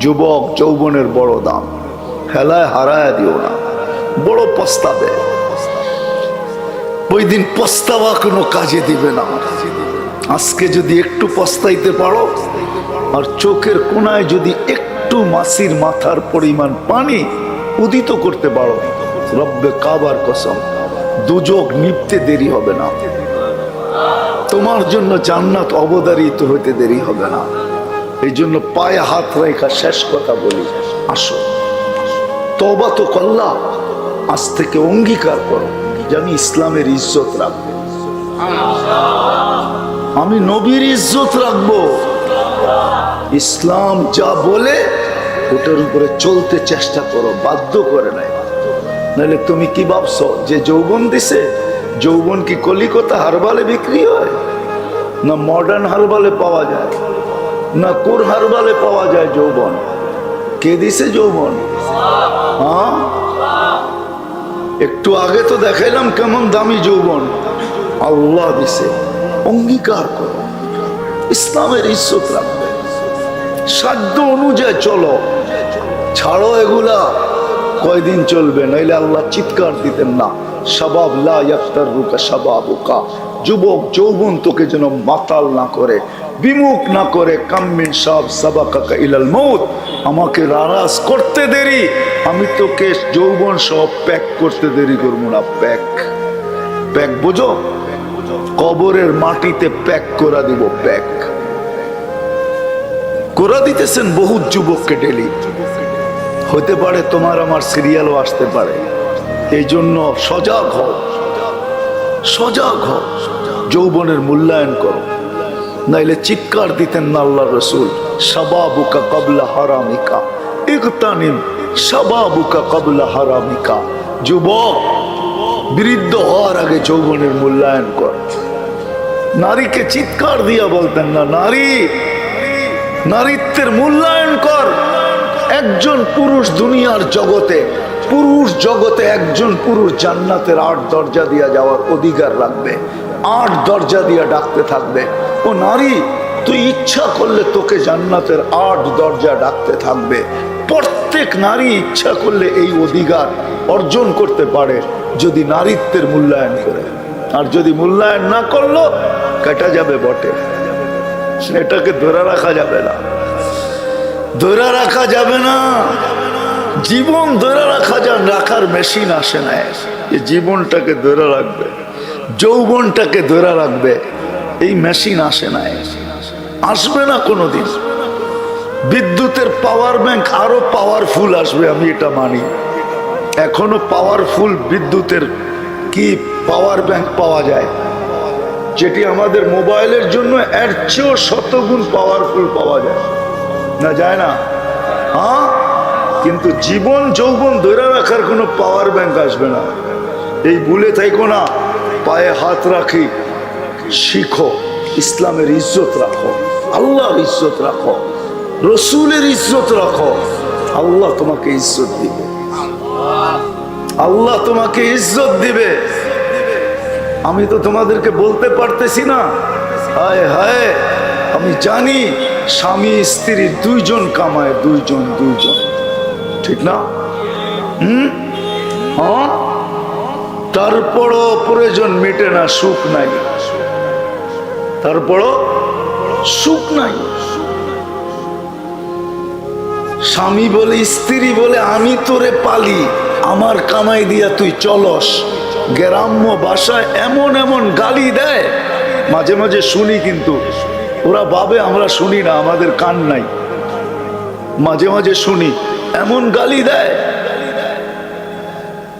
যুবক যৌবনের বড় দাম। খেলায় হারায় দিও না। বড় পস্তাবে। ওই দিন পস্তাবা কোনো কাজে দিবে না। আজকে যদি একটু পস্তাইতে পারো, আর চোখের কোনায় যদি একটু মাসির মাথার পরিমাণ পানি উদিত করতে পারো, রব্বে কাবার কসম দুযোগ নিপতে দেরি হবে না। তোমার জন্য জান্নাত অবদারিত হইতে দেরি হবে না। এই জন্য পায়ে হাত রেখা শেষ কথা বলি। আসো। তবা তো কল্লা আজ থেকে অঙ্গীকার করো যে আমি ইসলামের ইজ্জত রাখব। আমি নবীর ইজ্জত রাখব। ইসলাম যা বলে, ওটার উপরে চলতে চেষ্টা করো, বাধ্য করে নাই। নাহলে তুমি কি ভাবছ যে যৌবন দিছে? যৌবন কি কলিকতা হারবালে বিক্রি হয়? না মডার্ন হারবালে পাওয়া যায়? না কোর হারবালে পাওয়া যায় যৌবন? কে দিছে যৌবন? হ্যাঁ? একটু আগে তো দেখাইলাম কেমন দামি যৌবন। আল্লাহ দিছে। অঙ্গীকার করো। ইসলামের ইজ্জত রাখবে। সাধ্য অনুযায়ী চলো। ছাড়ো এগুলা। কয়দিন চলবে? নইলে আল্লাহ চিৎকার দিতেন না। সবাব লা ইয়াফতার রুকা সবাবুকা। যুবক, যৌবন তোকে যেন মাতাল না করে, বিমুখ না করে, কাম্মিন সব সাবাকাকা ইলাল মৌত আমাকে নারাজ করতে দেরি, আমি তোকে যৌবন সব প্যাক করতে দেরি করব না, প্যাক। প্যাক বোঝো? কবরের মাটিতে প্যাক করা দিব, প্যাক। করা দিতেছেন বহু যুবককে ডেলি। হতে পারে তোমার আমার সিরিয়ালও আসতে পারে। এই জন্য সজাগ হও। সজাগ হও। যৌবনের মূল্যায়ন করো। নাইলে চিৎকার দিতেন না আল্লাহ রসুল, সাবাবুকা কবলা হারামিকা। ইকতানিম সাবাবুকা কবলা হারামিকা। যুবক, বৃদ্ধ হওয়ার আগে যৌবনের মূল্যায়ন কর। নারীকে চিৎকার দিয়া বলতেন না, নারী, নারীত্বের মূল্যায়ন কর। একজন পুরুষ দুনিয়ার জগতে, পুরুষ জগতে একজন পুরুষ জান্নাতের আট দরজা দিয়া যাওয়ার অধিকার রাখবে। আট দরজা দিয়ে ডাকতে থাকবে। ও নারী, তুই ইচ্ছা করলে তোকে জান্নাতের আট দরজা ডাকতে থাকবে। প্রত্যেক নারী ইচ্ছা করলে এই অধিকার অর্জন করতে পারে যদি নারীত্বের মূল্যায়ন করে। আর যদি মূল্যায়ন না করল, কেটা যাবে বটে। এটাকে ধরে রাখা যাবে না। ধরে রাখা যাবে না। জীবন ধরে রাখা যান, রাখার মেশিন আসে না। জীবনটাকে ধরে রাখবে। যৌবনটাকে ধরে রাখবে। এই মেশিন আসে না আসবে না কোনোদিন। বিদ্যুতের পাওয়ার ব্যাংক আরও পাওয়ারফুল আসবে, আমি এটা মানি। এখনও পাওয়ারফুল বিদ্যুতের কি পাওয়ার ব্যাংক পাওয়া যায়? যেটি আমাদের মোবাইলের জন্য চেয়েও শতগুণ পাওয়ারফুল পাওয়া যায়। না যায় না? হ্যাঁ? কিন্তু জীবন, যৌবন ধরে রাখার কোনো পাওয়ার ব্যাংক আসবে না। এই ভুলে থাইকো না। পায়ে হাত রাখি, শিখো, ইসলামের ইজ্জত রাখো, আল্লাহর ইজ্জত রাখো, রসুলের ইজ্জত রাখো, আল্লাহ তোমাকে ইজ্জত দিবে। আল্লাহ তোমাকে ইজ্জত দিবে। আমি তো তোমাদেরকে বলতে পারতেছি না। হায় হায়, আমি জানি স্বামী, স্ত্রী দুইজন কামায়, দুইজন দুইজন। ঠিক না? হুম? হ্যাঁ? তারপরও প্রয়োজন মেটে না, সুখ নাই। তারপরও সুখ নাই। স্বামী বলে, স্ত্রী বলে, আমি তোরে পালি, আমার কামাই দিয়া তুই চলস। গ্রাম্য বাসায় এমন এমন গালি দেয়, মাঝে মাঝে শুনি কিন্তু ওরা ভাবে, আমরা শুনি না, আমাদের কান নাই। মাঝে মাঝে শুনি, এমন গালি দেয়